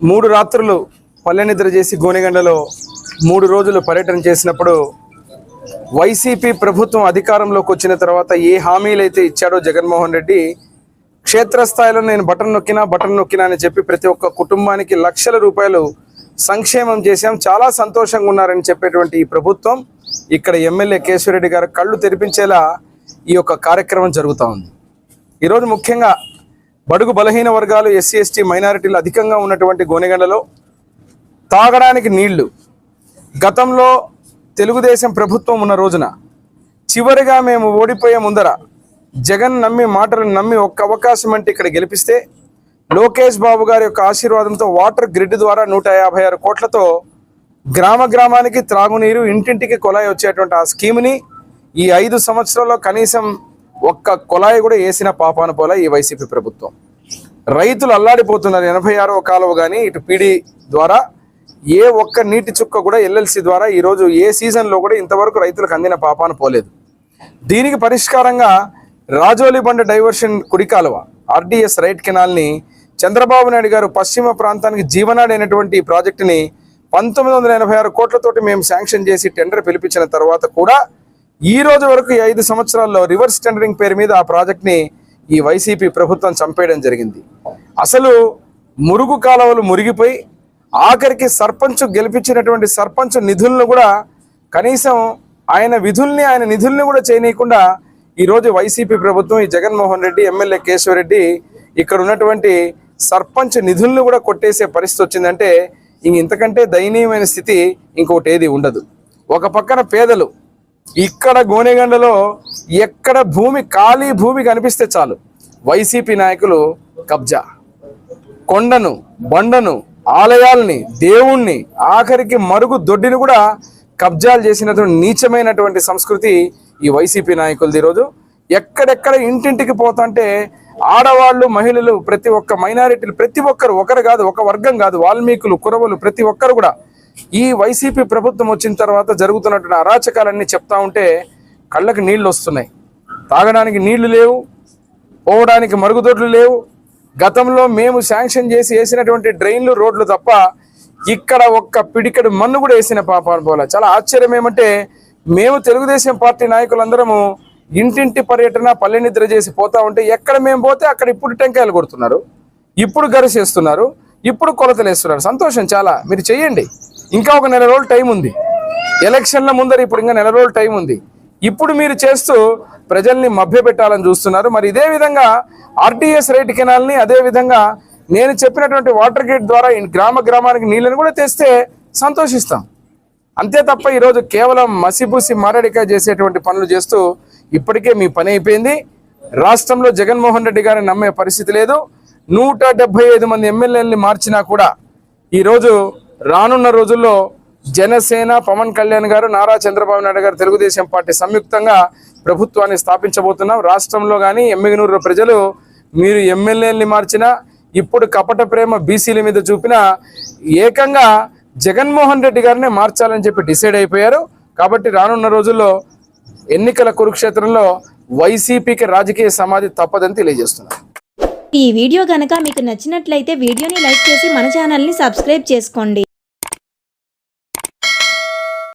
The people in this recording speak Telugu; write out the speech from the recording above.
మూడు రాత్రులు పల్లె నిద్ర చేసి గోనెగండలో మూడు రోజులు పర్యటన చేసినప్పుడు వైసీపీ ప్రభుత్వం అధికారంలోకి వచ్చిన తర్వాత ఏ హామీలు అయితే ఇచ్చాడో జగన్మోహన్ రెడ్డి క్షేత్రస్థాయిలో నేను బటన్ నొక్కినా బటన్ నొక్కినా అని చెప్పి ప్రతి ఒక్క కుటుంబానికి లక్షల రూపాయలు సంక్షేమం చేశాం. చాలా సంతోషంగా ఉన్నారని చెప్పేటువంటి ఈ ప్రభుత్వం ఇక్కడ ఎమ్మెల్యే కేశవరెడ్డి గారు కళ్ళు తెరిపించేలా ఈ యొక్క కార్యక్రమం జరుగుతూ ఉంది. ఈరోజు ముఖ్యంగా బడుగు బలహీన వర్గాలు ఎస్సీ ఎస్టీ మైనారిటీలు అధికంగా ఉన్నటువంటి గోనెగండలో తాగడానికి నీళ్ళు. గతంలో తెలుగుదేశం ప్రభుత్వం ఉన్న రోజున చివరిగా మేము ఓడిపోయే ముందర జగన్ నమ్మి మాటలను నమ్మి ఒక్క అవకాశం అంటే ఇక్కడ గెలిపిస్తే లోకేష్ బాబు గారి యొక్క ఆశీర్వాదంతో వాటర్ గ్రిడ్ ద్వారా నూట యాభై ఆరు కోట్లతో గ్రామ గ్రామానికి త్రాగునీరు ఇంటింటికి కొలాయి వచ్చేటువంటి ఆ స్కీమ్ని ఈ ఐదు సంవత్సరాల్లో కనీసం ఒక్క కుళాయి కూడా వేసిన పాపాన పోల ఈ వైసీపీ ప్రభుత్వం. రైతులు అల్లాడిపోతున్నారు ఎనభై ఆరవ కాలువ కానీ ఇటు పీడీ ద్వారా ఏ ఒక్క నీటి చుక్క కూడా ఎల్ఎల్సి ద్వారా ఈరోజు ఏ సీజన్లో కూడా ఇంతవరకు రైతులకు అందిన పాపాన పోలేదు. దీనికి పరిష్కారంగా రాజోలి బండ డైవర్షన్ కుడి కాలువ ఆర్డిఎస్ రైట్ కెనాల్ని చంద్రబాబు నాయుడు గారు పశ్చిమ ప్రాంతానికి జీవనాడి అయినటువంటి ఈ ప్రాజెక్టుని పంతొమ్మిది వందల ఎనభై ఆరు కోట్లతోటి మేము శాంక్షన్ చేసి టెండర్ పిలిపించిన తర్వాత కూడా ఈ రోజు వరకు ఐదు సంవత్సరాల్లో రివర్స్ టెండరింగ్ పేరు మీద ఆ ప్రాజెక్ట్ని ఈ వైసీపీ ప్రభుత్వం చంపేయడం జరిగింది. అసలు మురుగు కాలువలు మురిగిపోయి ఆఖరికి సర్పంచ్ గెలిపించినటువంటి సర్పంచ్ నిధులను కూడా కనీసం ఆయన విధుల్ని ఆయన నిధుల్ని కూడా చేయనీయకుండా ఈరోజు వైసీపీ ప్రభుత్వం ఈ జగన్మోహన్ రెడ్డి ఎమ్మెల్యే కేశవరెడ్డి ఇక్కడ ఉన్నటువంటి సర్పంచ్ నిధులను కూడా కొట్టేసే పరిస్థితి వచ్చిందంటే ఇంక ఇంతకంటే దయనీయమైన స్థితి ఇంకొకటి ఏది ఉండదు. ఒక పక్కన పేదలు ఇక్కడ గోనెగండలో ఎక్కడ భూమి ఖాళీ భూమి కనిపిస్తే చాలు. వైసీపీ నాయకులు కబ్జా. కొండను బండను ఆలయాల్ని దేవుణ్ణి ఆఖరికి మరుగు దొడ్డిని కూడా కబ్జాలు చేసినటువంటి నీచమైనటువంటి సంస్కృతి ఈ వైసీపీ నాయకులది ఈరోజు. ఎక్కడెక్కడ ఇంటింటికి పోతుంటే ఆడవాళ్ళు మహిళలు ప్రతి ఒక్క మైనారిటీలు ప్రతి ఒక్కరు ఒకరు కాదు ఒక వర్గం కాదు వాల్మీకులు కురవలు ప్రతి ఒక్కరు కూడా ఈ వైసీపీ ప్రభుత్వం వచ్చిన తర్వాత జరుగుతున్నటువంటి అరాచకాలన్నీ చెప్తా ఉంటే కళ్ళకి నీళ్ళు వస్తున్నాయి. తాగడానికి నీళ్ళు లేవు పోవడానికి మరుగుదొడ్లు లేవు. గతంలో మేము శాంక్షన్ చేసి వేసినటువంటి డ్రైన్లు రోడ్లు తప్ప ఇక్కడ ఒక్క పిడికడు మన్ను కూడా వేసిన పాపాను పోల చాలా ఆశ్చర్యం ఏమంటే మేము తెలుగుదేశం పార్టీ నాయకులందరము ఇంటింటి పర్యటన పల్లె నిద్ర చేసి పోతా ఉంటే ఎక్కడ మేము పోతే అక్కడ ఇప్పుడు టెంకాయలు కొడుతున్నారు. ఇప్పుడు గరిసేస్తున్నారు. ఇప్పుడు కొలతలు వేస్తున్నారు సంతోషం చాలా. మీరు చెయ్యండి. ఇంకా ఒక నెల రోజులు టైం ఉంది. ఎలక్షన్ల ముందర ఇప్పుడు ఇంకా నెల రోజులు టైం ఉంది. ఇప్పుడు మీరు చేస్తూ ప్రజల్ని మభ్యపెట్టాలని చూస్తున్నారు. మరి ఇదే విధంగా ఆర్టీఎస్ రైట్ కెనాల్ని అదే విధంగా నేను చెప్పినటువంటి వాటర్ గేట్ ద్వారా ఈ గ్రామ గ్రామానికి నీళ్ళని కూడా తెస్తే సంతోషిస్తాం. అంతే తప్ప ఈరోజు కేవలం మసిపూసి మారడిక చేసేటువంటి పనులు చేస్తూ ఇప్పటికే మీ పని అయిపోయింది. రాష్ట్రంలో జగన్మోహన్ రెడ్డి గారిని నమ్మే పరిస్థితి లేదు. నూట ఐదు మంది ఎమ్మెల్యేలని మార్చినా కూడా ఈరోజు రానున్న రోజుల్లో జనసేన పవన్ కళ్యాణ్ గారు నారా చంద్రబాబు నాయుడు గారు తెలుగుదేశం పార్టీ సంయుక్తంగా ప్రభుత్వాన్ని స్థాపించబోతున్నాం రాష్ట్రంలో కానీ ఎమ్మిగనూరు ప్రజలు మీరు ఎమ్మెల్యేలని మార్చినా ఇప్పుడు కపట ప్రేమ బీసీల మీద చూపిన ఏకంగా జగన్మోహన్ రెడ్డి గారినే మార్చాలని చెప్పి డిసైడ్ అయిపోయారు. కాబట్టి రానున్న రోజుల్లో ఎన్నికల కురుక్షేత్రంలో వైసీపీకి రాజకీయ సమాధి తప్పదని తెలియజేస్తున్నారు. ఈ వీడియో కనుక మీకు నచ్చినట్లయితే వీడియోని లైక్ చేసి మన ఛానల్ని సబ్స్క్రైబ్ చేసుకోండి.